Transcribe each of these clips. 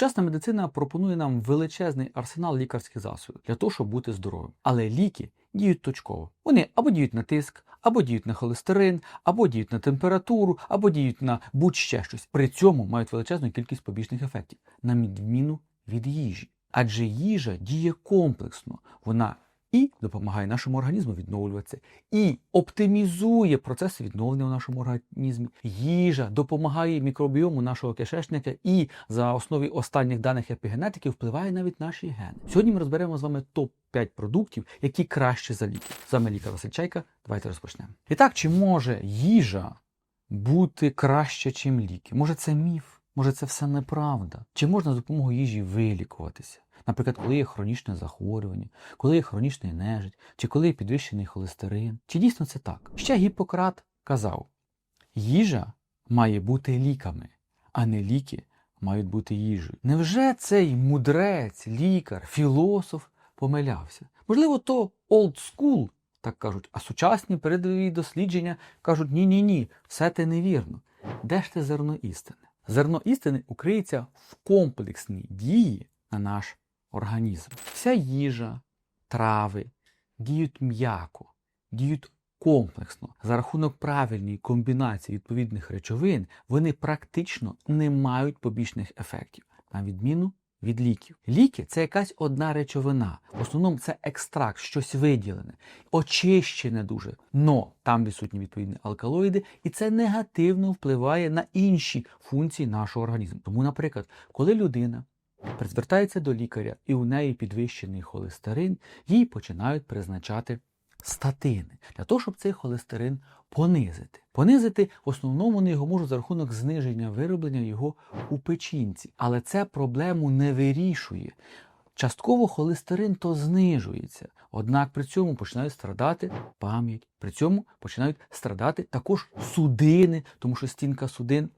Сучасна медицина пропонує нам величезний арсенал лікарських засобів для того, щоб бути здоровим. Але ліки діють точково. Вони або діють на тиск, або діють на холестерин, або діють на температуру, або діють на будь-ще щось. При цьому мають величезну кількість побічних ефектів, на відміну від їжі. Адже їжа діє комплексно. Вона і допомагає нашому організму відновлюватися, і оптимізує процеси відновлення в нашому організмі. Їжа допомагає мікробіому нашого кишечника і за основі останніх даних епігенетики впливає навіть наші гени. Сьогодні ми розберемо з вами топ 5 продуктів, які краще за ліки. З вами лікар Василь Чайка. Давайте розпочнемо. І так, чи може їжа бути краще, чим ліки? Може, це міф? Може, це все неправда? Чи можна з допомогою їжі вилікуватися? Наприклад, коли є хронічне захворювання, коли є хронічний нежить, чи коли є підвищений холестерин. Чи дійсно це так? Ще Гіппократ казав: їжа має бути ліками, а не ліки мають бути їжею. Невже цей мудрець, лікар, філософ помилявся? Можливо, то old school, так кажуть, а сучасні передові дослідження кажуть: ні-ні ні, все те невірно. Де ж те зерно істини? Зерно істини укриється в комплексній дії на наш організм. Вся їжа, трави діють м'яко, діють комплексно. За рахунок правильної комбінації відповідних речовин вони практично не мають побічних ефектів, на відміну від ліків. Ліки це якась одна речовина. В основному це екстракт, щось виділене, очищене дуже. Но там відсутні відповідні алкалоїди, і це негативно впливає на інші функції нашого організму. Тому, наприклад, коли людина звертається до лікаря і у неї підвищений холестерин, їй починають призначати статини для того, щоб цей холестерин понизити. Понизити в основному вони його можуть за рахунок зниження вироблення його у печінці. Але це проблему не вирішує. Частково холестерин то знижується, однак при цьому починають страдати пам'ять, при цьому починають страдати також судини, тому що стінка судин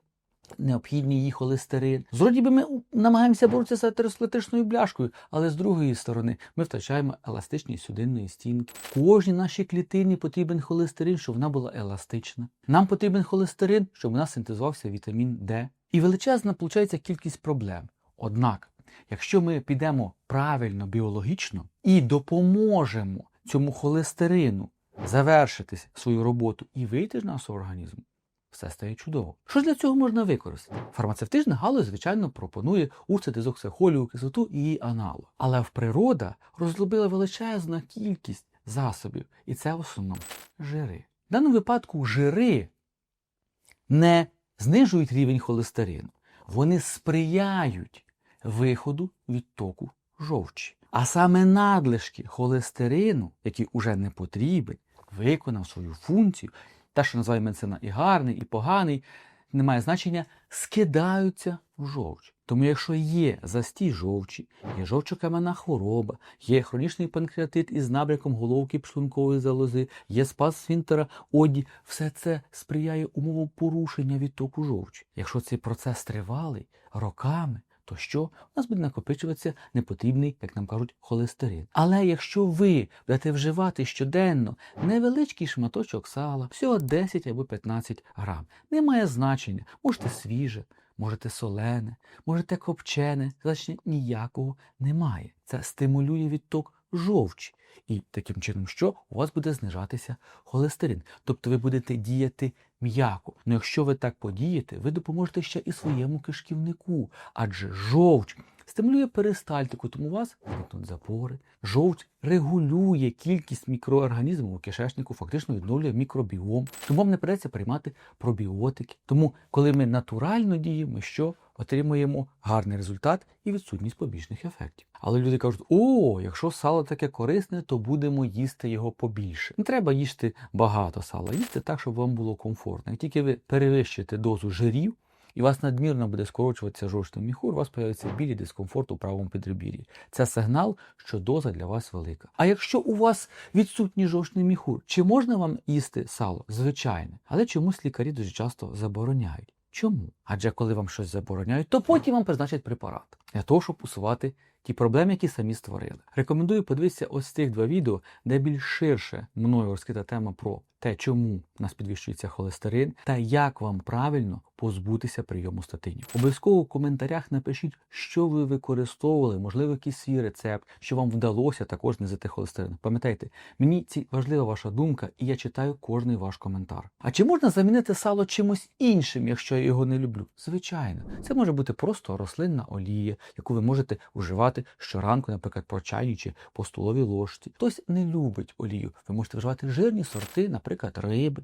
необхідний її холестерин. Зроді би ми намагаємося боротися з атеросклетичною бляшкою, але з другої сторони ми втрачаємо еластичність судинної стінки. Кожній нашій клітині потрібен холестерин, щоб вона була еластична. Нам потрібен холестерин, щоб у нас синтезувався вітамін Д. І величезна виходить кількість проблем. Однак, якщо ми підемо правильно біологічно і допоможемо цьому холестерину завершити свою роботу і вийти з нашого організму, все стає чудово. Що ж для цього можна використати? Фармацевтична галузь, звичайно, пропонує урцидизоксихолію кислоту і її аналог. Але в природа розробила величезну кількість засобів, і це в основному жири. В даному випадку жири не знижують рівень холестерину, вони сприяють виходу відтоку жовчі. А саме надлишки холестерину, який уже не потрібен, виконав свою функцію, те, що називає медицина і гарний, і поганий, не має значення, скидаються в жовч. Тому якщо є застій жовчі, є жовчокам'яна хвороба, є хронічний панкреатит із набряком головки шлункової залози, є спаз сфінктера оді, все це сприяє умовам порушення відтоку жовчі. Якщо цей процес тривалий роками, то що? У нас буде накопичуватися непотрібний, як нам кажуть, холестерин. Але якщо ви будете вживати щоденно невеличкий шматочок сала, всього 10 або 15 грам, не має значення, можете свіже, можете солене, можете копчене, значення ніякого немає. Це стимулює відток жовчі. І таким чином, що у вас буде знижатися холестерин. Тобто ви будете діяти м'яко. Ну якщо ви так подієте, ви допоможете ще і своєму кишківнику, адже жовч стимулює перистальтику, тому у вас виникнуть запори. Жовч регулює кількість мікроорганізмів у кишечнику, фактично відновлює мікробіом. Тому вам не придеться приймати пробіотики. Тому, коли ми натурально діємо, що отримуємо гарний результат і відсутність побічних ефектів. Але люди кажуть: о, якщо сало таке корисне, то будемо їсти його побільше. Не треба їсти багато сала, їсти так, щоб вам було комфортно. Як тільки ви перевищите дозу жирів, і у вас надмірно буде скорочуватися жовчний міхур, у вас появиться білі дискомфорт у правому підребір'ї. Це сигнал, що доза для вас велика. А якщо у вас відсутній жовчний міхур, чи можна вам їсти сало? Звичайно. Але чомусь лікарі дуже часто забороняють. Чому? Адже коли вам щось забороняють, то потім вам призначать препарат для того, щоб усувати ті проблеми, які самі створили. Рекомендую подивитися ось цих два відео, де більш ширше мною розкрита тема про те, чому в нас підвищується холестерин, та як вам правильно позбутися прийому статинів. Обов'язково в коментарях напишіть, що ви використовували, можливо, якийсь свій рецепт, що вам вдалося також знизити холестерин. Пам'ятайте, мені ці важлива ваша думка, і я читаю кожний ваш коментар. А чи можна замінити сало чимось іншим, якщо я його не люблю? Звичайно, це може бути просто рослинна олія, яку ви можете вживати щоранку, наприклад, по чайній чи по столовій ложці. Хтось не любить олію. Ви можете вживати жирні сорти, наприклад, риби.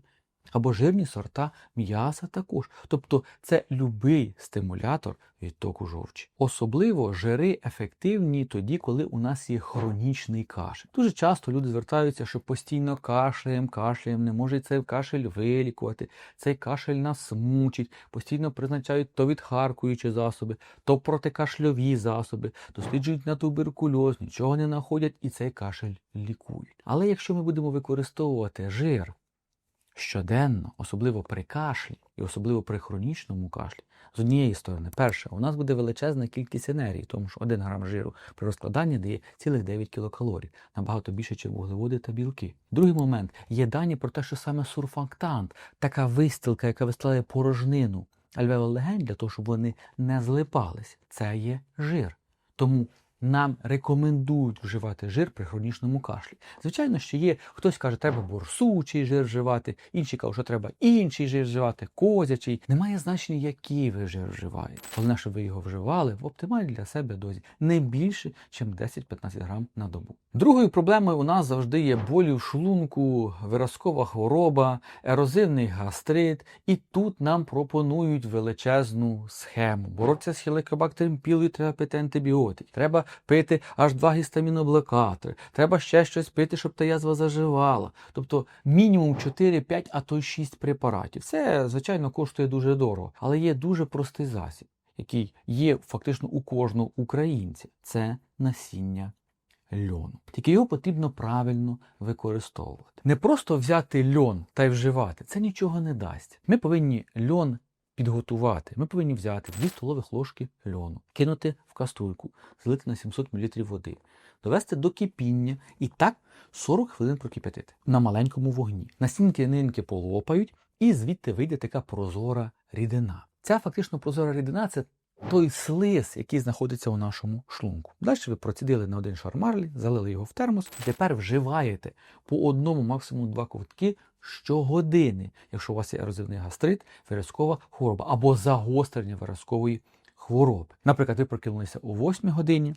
Або жирні сорта м'яса також. Тобто це любий стимулятор відтоку жовчі. Особливо жири ефективні тоді, коли у нас є хронічний кашель. Дуже часто люди звертаються, що постійно кашляєм, кашляєм, не можуть цей кашель вилікувати, цей кашель нас мучить, постійно призначають то відхаркуючі засоби, то протикашльові засоби, досліджують на туберкульоз, нічого не знаходять і цей кашель лікують. Але якщо ми будемо використовувати жир, щоденно, особливо при кашлі і особливо при хронічному кашлі, з однієї сторони, перше, у нас буде величезна кількість енергії, тому що 1 грам жиру при розкладанні дає цілих 9 кілокалорій, набагато більше, ніж вуглеводи та білки. Другий момент є дані про те, що саме сурфактант, така вистілка, яка вистилає порожнину альвеол легень для того, щоб вони не злипались, це є жир. Тому нам рекомендують вживати жир при хронічному кашлі. Звичайно, що є, хтось каже, треба борсучий жир вживати, інші кажуть, що треба інший жир вживати, козячий. Немає значення, який ви жир вживаєте. Головне, щоб ви його вживали в оптимальній для себе дозі, не більше, ніж 10-15 грам на добу. Другою проблемою у нас завжди є болі в шлунку, виразкова хвороба, ерозивний гастрит. І тут нам пропонують величезну схему. Боротися з хіликобактером пілою треба пити антибіотики. Треба пити аж два гістаміноблокатори. Треба ще щось пити, щоб та язва заживала. Тобто мінімум 4-5, а то й 6 препаратів. Це, звичайно, коштує дуже дорого, але є дуже простий засіб, який є фактично у кожного українця. Це насіння льону. Тільки його потрібно правильно використовувати. Не просто взяти льон та й вживати, це нічого не дасть. Ми повинні льон підготувати. Ми повинні взяти 2 столових ложки льону, кинути в каструльку, злити на 700 мл води, довести до кипіння і так 40 хвилин прокип'ятити на маленькому вогні. Настінки нинки полопають, і звідти вийде така прозора рідина. Ця фактично прозора рідина це той слиз, який знаходиться у нашому шлунку. Далі ви процідили на один шар марлі, залили його в термос, тепер вживаєте по одному, максимум два ковтки щогодини, якщо у вас є ерозивний гастрит, виразкова хвороба або загострення виразкової хвороби. Наприклад, ви прокинулися о 8 годині,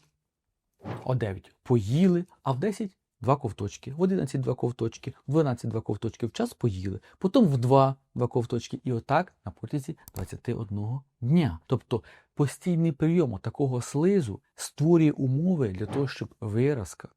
о 9 поїли, а в 10 два ковточки, в 11 два ковточки, в 12 два ковточки в час поїли, потім в 2 два ковточки, і отак на протязі 21 дня. Тобто постійний прийом такого слизу створює умови для того, щоб виразка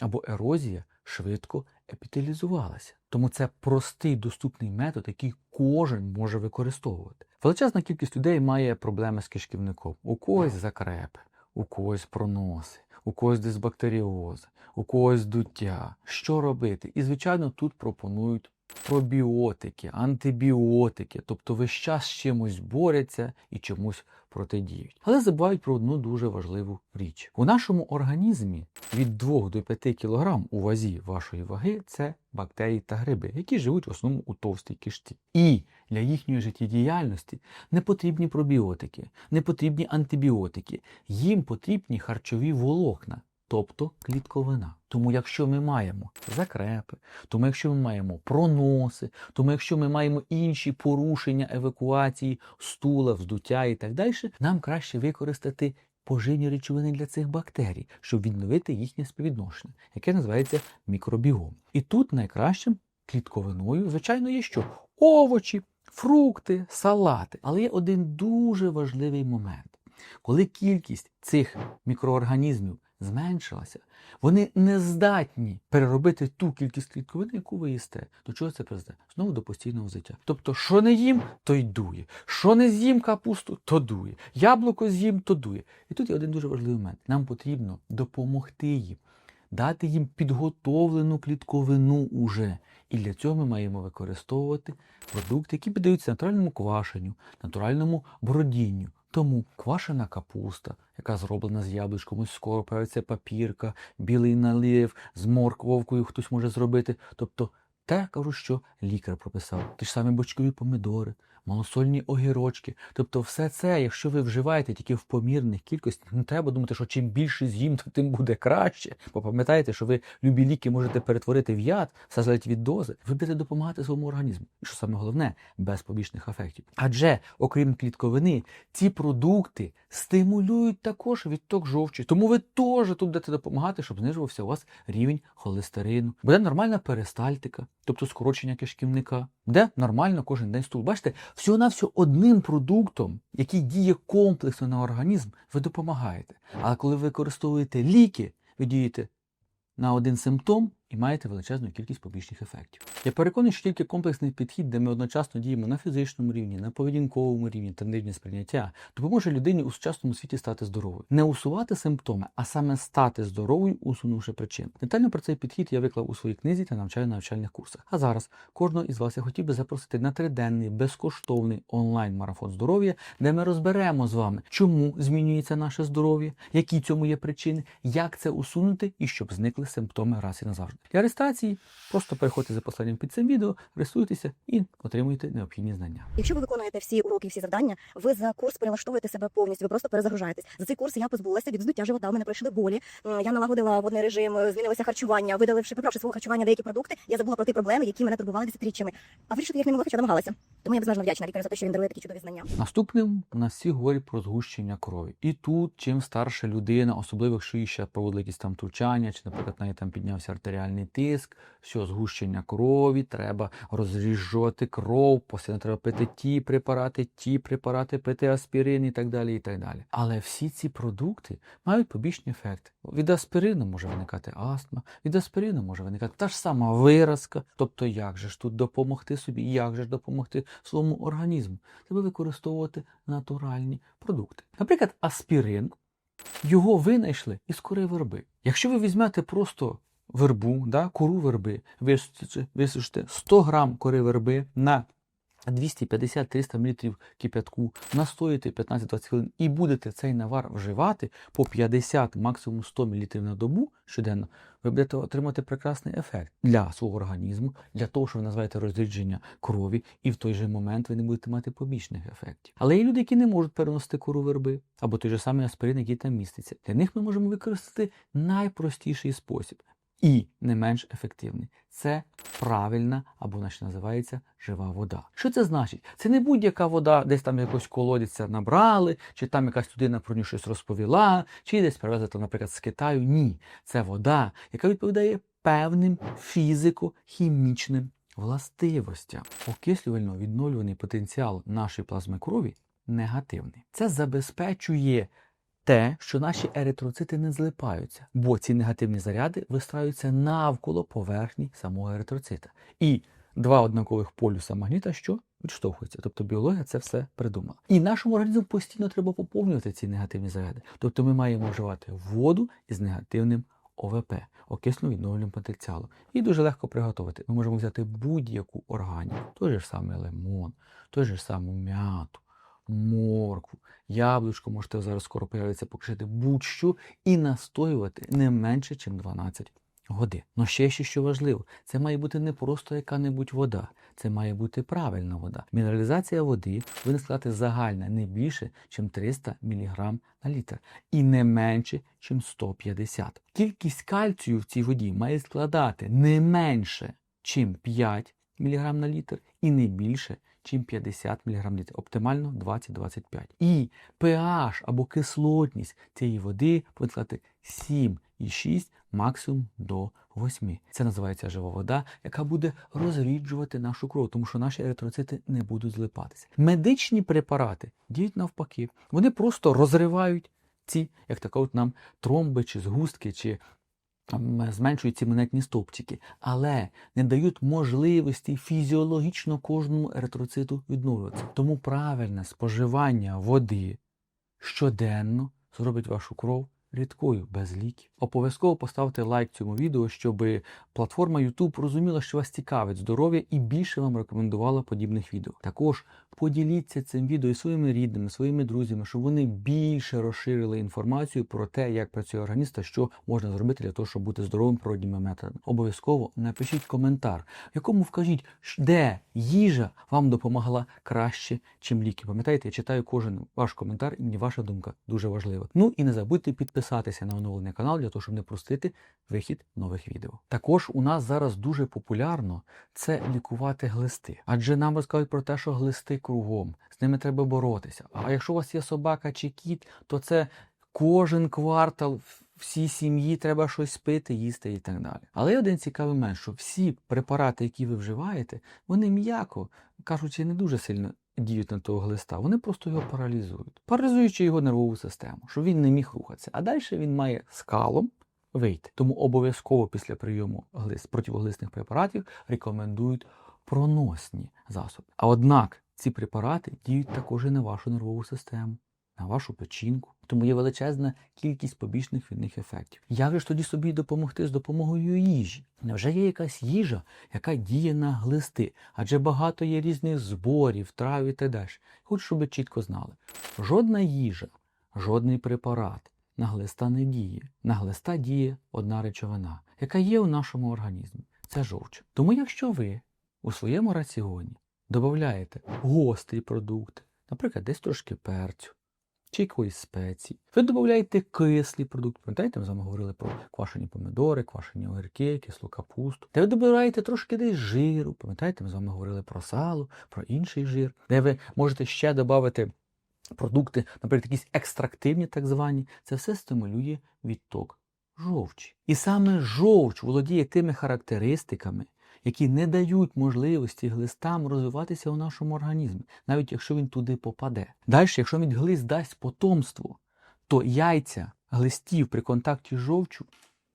або ерозія швидко епітелізувалася. Тому це простий доступний метод, який кожен може використовувати. Величезна кількість людей має проблеми з кишківником. У когось закрепи, у когось проноси, у когось дисбактеріози, у когось дуття. Що робити? І, звичайно, тут пропонують пробіотики, антибіотики, тобто весь час з чимось борються і чомусь протидіють. Але забувають про одну дуже важливу річ. У нашому організмі від 2 до 5 кг у вазі вашої ваги це бактерії та гриби, які живуть в основному у товстій кишці. І для їхньої життєдіяльності не потрібні пробіотики, не потрібні антибіотики, їм потрібні харчові волокна. Тобто клітковина. Тому якщо ми маємо закрепи, тому якщо ми маємо проноси, тому якщо ми маємо інші порушення евакуації, стула, вздуття і так далі, нам краще використати поживні речовини для цих бактерій, щоб відновити їхнє співвідношення, яке називається мікробіом. І тут найкращим клітковиною, звичайно, є що? Овочі, фрукти, салати. Але є один дуже важливий момент. Коли кількість цих мікроорганізмів зменшилася, вони не здатні переробити ту кількість клітковини, яку ви їсте. До чого це призведе? Знову до постійного взяття. Тобто, що не їм, то й дує. Що не з'їм капусту, то дує. Яблуко з'їм, то дує. І тут є один дуже важливий момент. Нам потрібно допомогти їм, дати їм підготовлену клітковину уже, І для цього ми маємо використовувати продукти, які піддаються натуральному квашенню, натуральному бродінню. Тому квашена капуста, яка зроблена з яблучком, скоро появиться папірка, білий налив, з морквовкою хтось може зробити. Тобто те, кажу, що лікар прописав. Ті ж самі бочкові помидори, малосольні огірочки. Тобто, все це, якщо ви вживаєте тільки в помірних кількостях, не треба думати, що чим більше з'їм, то тим буде краще. Бо пам'ятаєте, що ви любі ліки можете перетворити в яд, все залежить від дози. Ви будете допомагати своєму організму. І що саме головне, без побічних ефектів. Адже, окрім клітковини, ці продукти стимулюють також відток жовчі. Тому ви теж тут будете допомагати, щоб знижувався у вас рівень холестерину. Буде нормальна перистальтика, тобто скорочення кишківника. Де нормально кожен день стул. Бачите, всього навсього одним продуктом, який діє комплексно на організм, ви допомагаєте. Але коли ви використовуєте ліки, ви дієте на один симптом і маєте величезну кількість побічних ефектів. Я переконаний, що тільки комплексний підхід, де ми одночасно діємо на фізичному рівні, на поведінковому рівні та рівні сприйняття, допоможе людині у сучасному світі стати здоровою. Не усувати симптоми, а саме стати здоровою, усунувши причини. Детально про цей підхід я виклав у своїй книзі та навчаю на навчальних курсах. А зараз кожного із вас я хотів би запросити на триденний безкоштовний онлайн-марафон здоров'я, де ми розберемо з вами, чому змінюється наше здоров'я, які цьому є причини, як це усунути і щоб зникли симптоми раз і назавжди. Для реєстрації просто переходьте за посиланням під цим відео, реєструйтеся і отримуйте необхідні знання. Якщо ви виконуєте всі уроки, всі завдання, ви за курс перелаштовуєте себе повністю, ви просто перезагружаєтесь. За цей курс я позбулася від здуття живота. У мене пройшли болі. Я налагодила водний режим, е, змінилося харчування, видаливши прибравши свого харчування деякі продукти. Я забула про ті проблеми, які мене турбували десятиріччями. А вирішити їх не могла, хоча намагалася. Тому я безмежно вдячна лікарю за те, що він дарує такі чудові знання. Наступним у нас всі говорять про згущення крові. І тут, чим старша людина, особливо якщо їй ще проводили якісь там втручання, чи, наприклад, неї там піднявся артеріальний тиск, все, згущення крові, треба розріжувати кров, постійно треба пити ті препарати, ті препарати, пити аспірин і так далі. і так далі. Але всі ці продукти мають побічні ефекти. Від аспірину може виникати астма, від аспірину може виникати та ж сама виразка. Тобто, як же ж тут допомогти собі, як же ж допомогти своєму організму? Треба використовувати натуральні продукти. Наприклад, аспірин, його винайшли із кори верби. Якщо ви візьмете просто вербу, да, кору верби, висушите, висушите 100 грам кори верби на 250-300 мл кипятку, настоїте 15-20 хвилин і будете цей навар вживати по 50, максимум 100 мл на добу щоденно, ви будете отримати прекрасний ефект для свого організму, для того, що ви називаєте розрідження крові, і в той же момент ви не будете мати побічних ефектів. Але є люди, які не можуть переносити кору верби, або той же самий аспирин, який там міститься. Для них ми можемо використати найпростіший спосіб. І не менш ефективний це правильна або наче називається жива вода. Що це значить? Це не будь-яка вода, десь там якось колодязя набрали, чи там якась людина про нього щось розповіла, чи десь привезли, наприклад, з Китаю. Ні, це вода, яка відповідає певним фізико-хімічним властивостям. Окислювально відновлюваний потенціал нашої плазми крові негативний. Це забезпечує те, що наші еритроцити не злипаються, бо ці негативні заряди вистраюються навколо поверхні самого еритроцита. І два однакових полюса магніта, що відштовхуються. Тобто біологія це все придумала. І нашому організму постійно треба поповнювати ці негативні заряди. Тобто ми маємо вживати воду із негативним ОВП, окисно відновлюваним потенціалом. І дуже легко приготувати. Ми можемо взяти будь-яку органіку, той же ж самий лимон, той же ж саму м'яту, моркву, яблучко, можете зараз скоро появитися покришити будь-що і настоювати не менше, ніж 12 годин. Ну ще ще що важливо, це має бути не просто яка-небудь вода, це має бути правильна вода. Мінералізація води повинна складати загальна не більше, ніж 300 мг на літр і не менше, ніж 150. Кількість кальцію в цій воді має складати не менше, ніж 5 мг на літр і не більше, чим 50 мг на. Оптимально 20-25. І pH або кислотність цієї води повинна складати 7,6 максимум до 8. Це називається жива вода, яка буде розріджувати нашу кров, тому що наші еритроцити не будуть злипатися. Медичні препарати діють навпаки. Вони просто розривають ці, як така от нам тромби чи згустки, чи зменшують ці монетні стовпчики, але не дають можливості фізіологічно кожному еритроциту відновлюватися. Тому правильне споживання води щоденно зробить вашу кров рідкою, без ліків. Обов'язково поставте лайк цьому відео, щоб платформа YouTube розуміла, що вас цікавить здоров'я і більше вам рекомендувала подібних відео. Також поділіться цим відео із своїми рідними, своїми друзями, щоб вони більше розширили інформацію про те, як працює організм та що можна зробити для того, щоб бути здоровим природніми методами. Обов'язково напишіть коментар, в якому вкажіть, де їжа вам допомогла краще, чим ліки. Пам'ятаєте, я читаю кожен ваш коментар, і мені ваша думка дуже важлива. Ну і не забудьте підписатися на оновлений канал для того, щоб не простити вихід нових відео. Також у нас зараз дуже популярно це лікувати глисти, адже нам розказують про те, що глисти кругом, з ними треба боротися. А якщо у вас є собака чи кіт, то це кожен квартал всій сім'ї треба щось пити, їсти і так далі. Але є один цікавий момент, що всі препарати, які ви вживаєте, вони м'яко кажучи, не дуже сильно діють на того глиста. Вони просто його паралізують, паралізуючи його нервову систему, щоб він не міг рухатися. А далі він має скалом вийти. Тому обов'язково після прийому глист противоглисних препаратів рекомендують проносні засоби. А однак ці препарати діють також і на вашу нервову систему, на вашу печінку. Тому є величезна кількість побічних від них ефектів. Як же ж тоді собі допомогти з допомогою їжі? Невже є якась їжа, яка діє на глисти? Адже багато є різних зборів, трав і далі. Хочу, щоб ви чітко знали. Жодна їжа, жодний препарат на глиста не діє. На глиста діє одна речовина, яка є у нашому організмі. Це жовч. Тому якщо ви у своєму раціоні додаєте гострі продукти, наприклад, десь трошки перцю, чи якоїсь спеції. Ви додаєте кислі продукти. Пам'ятаєте, ми з вами говорили про квашені помидори, квашені огірки, кислу капусту. Де ви додаєте трошки десь жиру. Пам'ятаєте, ми з вами говорили про сало, про інший жир, де ви можете ще додати продукти, наприклад, якісь екстрактивні, так звані. Це все стимулює відток жовчі. І саме жовч володіє тими характеристиками, які не дають можливості глистам розвиватися у нашому організмі, навіть якщо він туди попаде. Далі, якщо він глист дасть потомство, то яйця глистів при контакті з жовчю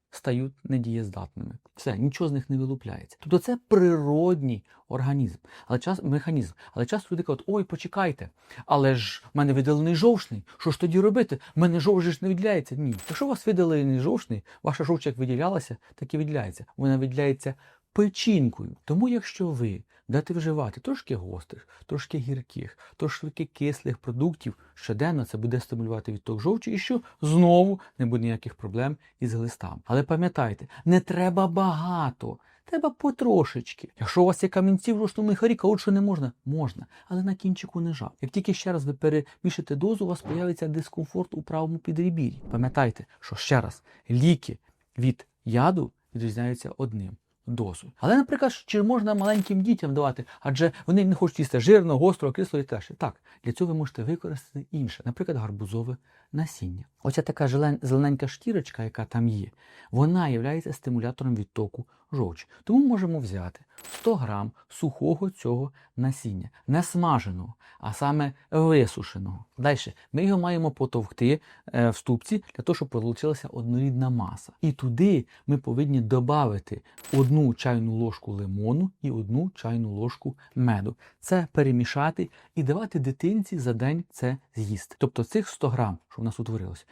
стають недієздатними. Все, нічого з них не вилупляється. Тобто це природній організм, але час механізм. Але часто люди кажуть, ой, почекайте, але ж в мене видалений жовчний. Що ж тоді робити? В мене жовч не виділяється. Ні. Якщо у вас видалений жовчний, ваша жовч як виділялася, так і виділяється. Вона виділяється печінкою. Тому, якщо ви дати вживати трошки гострих, трошки гірких, трошки кислих продуктів, щоденно це буде стимулювати відток жовчі, і що знову не буде ніяких проблем із глистами. Але пам'ятайте, не треба багато. Треба потрошечки. Якщо у вас є камінці в жовчному мехарі, кажуть, що не можна, можна, але на кінчику не жав. Як тільки ще раз ви перебільшите дозу, у вас появиться дискомфорт у правому підребір'ї. Пам'ятайте, що ще раз ліки від яду відрізняються одним дозою. Але, наприклад, чи можна маленьким дітям давати, адже вони не хочуть їсти жирно, гостро, кисло і теж. Так, для цього ви можете використати інше, наприклад, гарбузове насіння. Оця така зелен- зелененька шкірочка, яка там є, вона є стимулятором відтоку жовчі. Тому можемо взяти 100 грам сухого цього насіння, не смаженого, а саме висушеного. Далі ми його маємо потовкти е, в ступці для того, щоб получилася однорідна маса. І туди ми повинні додати одну чайну ложку лимону і одну чайну ложку меду. Це перемішати і давати дитинці за день це з'їсти. Тобто цих 100 грам, що в нас утворилося.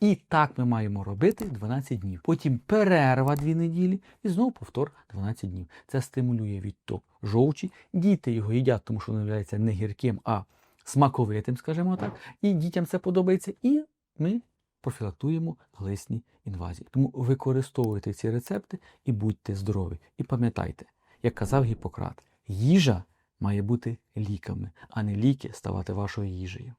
І так ми маємо робити 12 днів. Потім перерва 2 неділі і знову повтор 12 днів. Це стимулює відток жовчі. Діти його їдять, тому що воно є не гірким, а смаковитим, скажімо так. І дітям це подобається. І ми профілактуємо глисні інвазії. Тому використовуйте ці рецепти і будьте здорові. І пам'ятайте, як казав Гіппократ, їжа має бути ліками, а не ліки ставати вашою їжею.